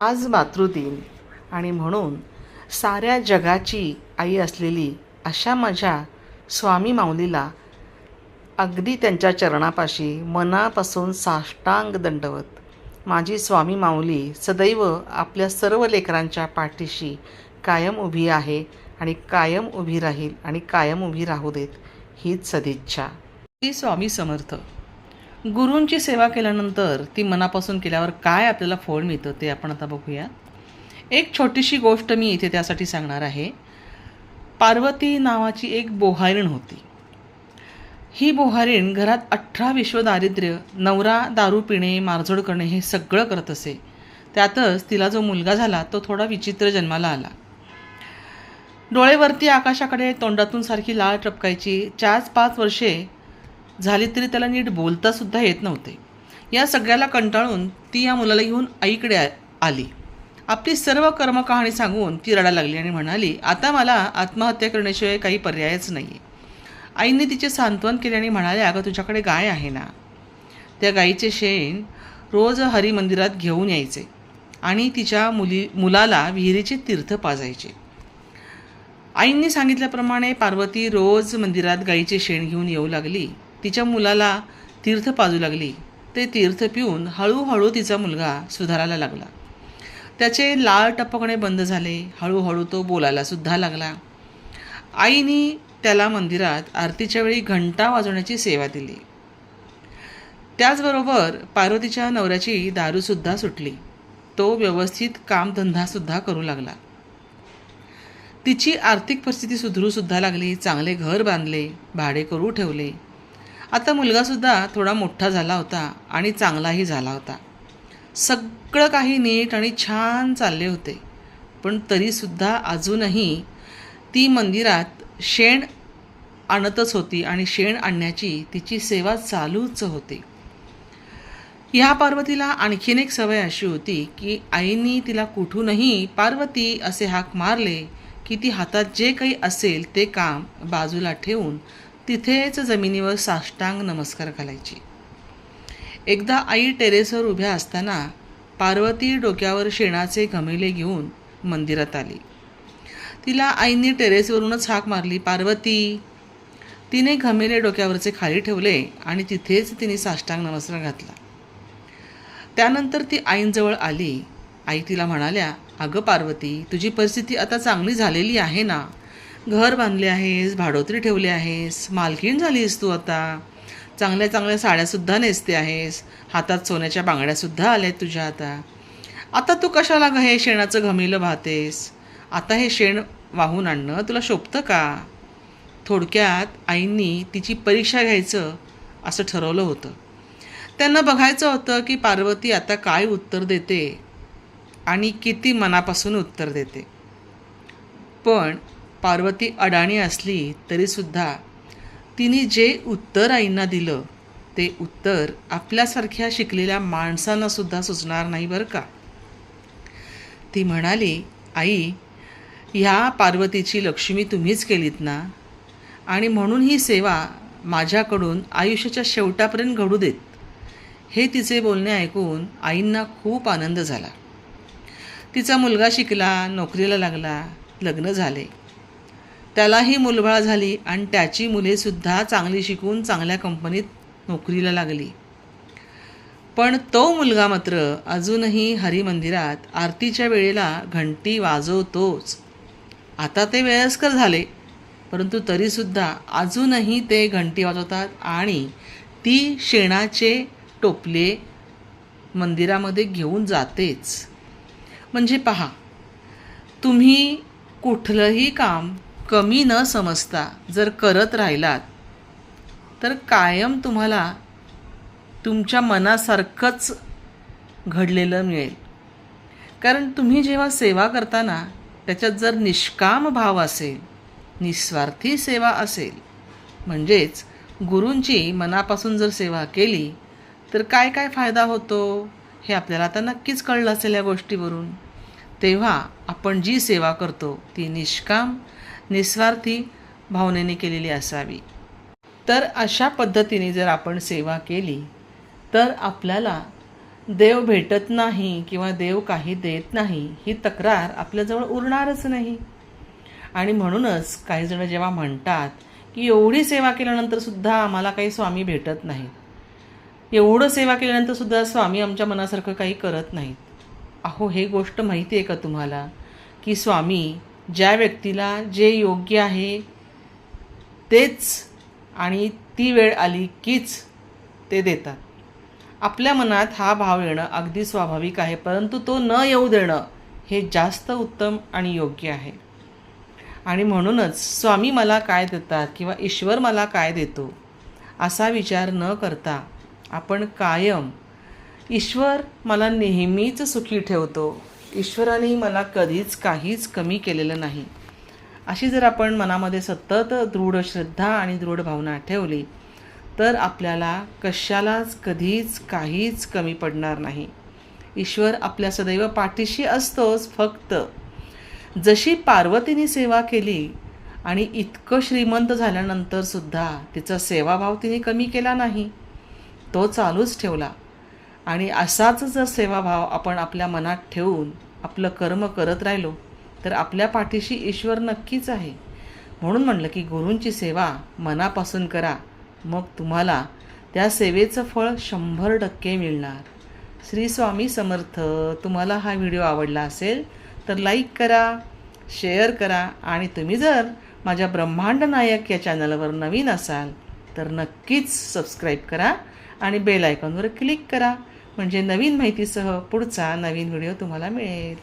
आज मातृदिन. आणि म्हणून साऱ्या जगाची आई असलेली अशा माझ्या स्वामी माऊलीला अगदी त्यांच्या चरणापाशी मनापासून साष्टांग दंडवत. माझी स्वामी माऊली सदैव आपल्या सर्व लेकरांच्या पाठीशी कायम उभी आहे आणि कायम उभी राहील आणि कायम उभी राहू देत हीच सदिच्छा. ती स्वामी समर्थ. गुरूंची सेवा केल्यानंतर ती मनापासून केल्यावर काय आपल्याला फळ मिळतं ते आपण आता बघूया. एक छोटीशी गोष्ट मी इथे त्यासाठी सांगणार आहे. पार्वती नावाची एक बोहारीण होती. ही बोहारीण घरात अठरा विश्व दारिद्र्य नवरा दारू पिणे मारझोड करणे हे सगळं करत असे. त्यातच तिला जो मुलगा झाला तो थोडा विचित्र जन्माला आला. डोळेवरती आकाशाकडे तोंडातून सारखी लाळ टपकायची. चार पाच वर्षे झाली तरी त्याला नीट बोलतासुद्धा येत नव्हते. या सगळ्याला कंटाळून ती या मुलाला घेऊन आईकडे आली. आपली सर्व कर्मकहाणी सांगून ती रडायला लागली आणि म्हणाली आता मला आत्महत्या करण्याशिवाय काही पर्यायच नाही आहे आईने तिचे सांत्वन केले आणि म्हणाले अगं तुझ्याकडे गाय आहे ना? त्या गाईचे शेण रोज हरिमंदिरात घेऊन यायचे आणि तिच्या मुली मुलाला विहिरीचे तीर्थ पाजायचे. आईंनी सांगितल्याप्रमाणे पार्वती रोज मंदिरात गाईचे शेण घेऊन येऊ लागली. तिच्या मुलाला तीर्थ पाजू लागली. ते तीर्थ पिऊन हळूहळू तिचा मुलगा सुधारायला लागला. त्याचे लाळ टपकणे बंद झाले. हळूहळू तो बोलायला सुद्धा लागला. आईनी त्याला मंदिरात आरतीच्या वेळी घंटा वाजवण्याची सेवा दिली. त्याचबरोबर पार्वतीच्या नवऱ्याची दारूसुद्धा सुटली. तो व्यवस्थित कामधंदासुद्धा करू लागला. तिची आर्थिक परिस्थिती सुधरूसुद्धा लागली. चांगले घर बांधले. भाडे करू ठेवले. आता मुलगासुद्धा थोडा मोठा झाला होता आणि चांगलाही झाला होता. सगळं काही नीट आणि छान चालले होते. पण तरीसुद्धा अजूनही ती मंदिरात शेण आणतच होती आणि शेण आणण्याची तिची सेवा चालूच होती. ह्या पार्वतीला आणखीन एक सवय अशी होती की आईनी तिला कुठूनही पार्वती असे हाक मारले की ती हातात जे काही असेल ते काम बाजूला ठेवून तिथेच जमिनीवर साष्टांग नमस्कार घालायची. एकदा आई टेरेसवर उभ्या असताना पार्वती डोक्यावर शेणाचे घमेले घेऊन मंदिरात आली. तिला आईने टेरेसवरूनच हाक मारली पार्वती. तिने घमेले डोक्यावरचे खाली ठेवले आणि तिथेच तिने साष्टांग नमस्कार घातला. त्यानंतर ती आईंजवळ आली. आई तिला म्हणाल्या अगं पार्वती तुझी परिस्थिती आता चांगली झालेली आहे ना? घर बांधले आहेस भाडोत्री ठेवले आहेस मालकीण झालीस तू आता. चांगल्या चांगल्या साड्यासुद्धा नेसते आहेस हातात सोन्याच्या बांगड्यासुद्धा आल्या आहेत तुझ्या आता. आता तू कशाला ग हे शेणाचं घमिलं वाहतेस आता हे शेण वाहून आणणं तुला शोभतं का? थोडक्यात आईंनी तिची परीक्षा घ्यायचं असं ठरवलं होतं. त्यांना बघायचं होतं की पार्वती आता काय उत्तर देते आणि किती मनापासून उत्तर देते. पण पार्वती अडाणी असली तरीसुद्धा तिने जे उत्तर आईंना दिलं ते उत्तर आपल्यासारख्या शिकलेल्या माणसांनासुद्धा सुचणार नाही बरं का? ती म्हणाली आई ह्या पार्वतीची लक्ष्मी तुम्हीच केलीत ना? आणि म्हणून ही सेवा माझ्याकडून आयुष्याच्या शेवटापर्यंत घडू देत. हे तिचे बोलणे ऐकून आईंना खूप आनंद झाला. तिचा मुलगा शिकला नोकरीला लागला लग्न झाले. त्यालाही मुलबाळ झाली आणि त्याची मुलेसुद्धा चांगली शिकून चांगल्या कंपनीत नोकरीला लागली. पण तो मुलगा मात्र अजूनही हरिमंदिरात आरतीच्या वेळेला घंटी वाजवतोच. आता ते वयस्कर झाले परंतु तरीसुद्धा अजूनही ते घंटी वाजवतात आणि ती शेणाचे टोपले मंदिरामध्ये घेऊन जातेच. म्हणजे पहा तुम्ही कुठलंही काम कमी न समजता जर करत राहिलात तर कायम तुम्हाला तुमच्या मनासारखंच घडलेलं मिळेल. कारण तुम्ही जेव्हा सेवा करताना त्याच्यात जर निष्काम भाव असेल निस्वार्थी सेवा असेल म्हणजेच गुरूंची मनापासून जर सेवा केली तर काय काय फायदा होतो हे आपल्याला आता नक्कीच कळलं असेल या गोष्टीवरून. तेव्हा आपण जी सेवा करतो ती निष्काम निस्वार्थी भावनेने केलेली असावी. तर अशा पद्धतीने जर आपण सेवा केली तर आपल्याला देव भेटत नाही किंवा देव काही देत नाही ही तक्रार आपल्याजवळ उरणारच नाही. आणि म्हणूनच काही जण जेव्हा म्हणतात की एवढी सेवा केल्यानंतर सुद्धा आम्हाला काही स्वामी भेटत नाहीत. एवढं सेवा केल्यानंतर सुद्धा स्वामी आमच्या मनासारखं काही करत नाहीत. अहो हे गोष्ट माहिती आहे का तुम्हाला? की स्वामी ज्या व्यक्तीला जे योग्य आहे तेच आणि ती वेळ आली कीच ते देतात. आपल्या मनात हा भाव येणं अगदी स्वाभाविक आहे परंतु तो न येऊ देणं हे जास्त उत्तम आणि योग्य आहे. आणि म्हणूनच स्वामी मला काय देतात किंवा ईश्वर मला काय देतो असा विचार न करता आपण कायम ईश्वर मला नेहमीच सुखी ठेवतो ईश्वराने मला कधीच काहीच कमी केलेलं नाही. अशी जर आपण मनामध्ये सतत दृढ श्रद्धा आणि दृढ भावना ठेवली तर आपल्याला कशालाच कधीच काहीच कमी पडणार नाही. ईश्वर आपल्या सदैव पाठीशी असतोच फक्त. जशी पार्वतीने सेवा केली आणि इतकं श्रीमंत झाल्यानंतरसुद्धा तिचा सेवाभाव तिने कमी केला नाही तो चालूच ठेवला. आणि असाच जर सेवाभाव आपण आपल्या मनात ठेवून आपलं कर्म करत राहिलो तर आपल्या पाठीशी ईश्वर नक्कीच आहे. म्हणून म्हणलं की गुरूंची सेवा मनापासून करा मग तुम्हाला त्या सेवेचं फळ शंभर टक्के मिळणार. श्री स्वामी समर्थ तुम्हाला हा व्हिडिओ आवडला असेल तर लाईक करा शेअर करा आणि तुम्ही जर माझ्या ब्रह्मांड नायक या चॅनलवर नवीन असाल तर नक्कीच सबस्क्राईब करा आणि बेल आयकॉनवर क्लिक करा. म्हणजे नवीन माहितीसह पुढचा नवीन व्हिडिओ तुम्हाला मिळेल.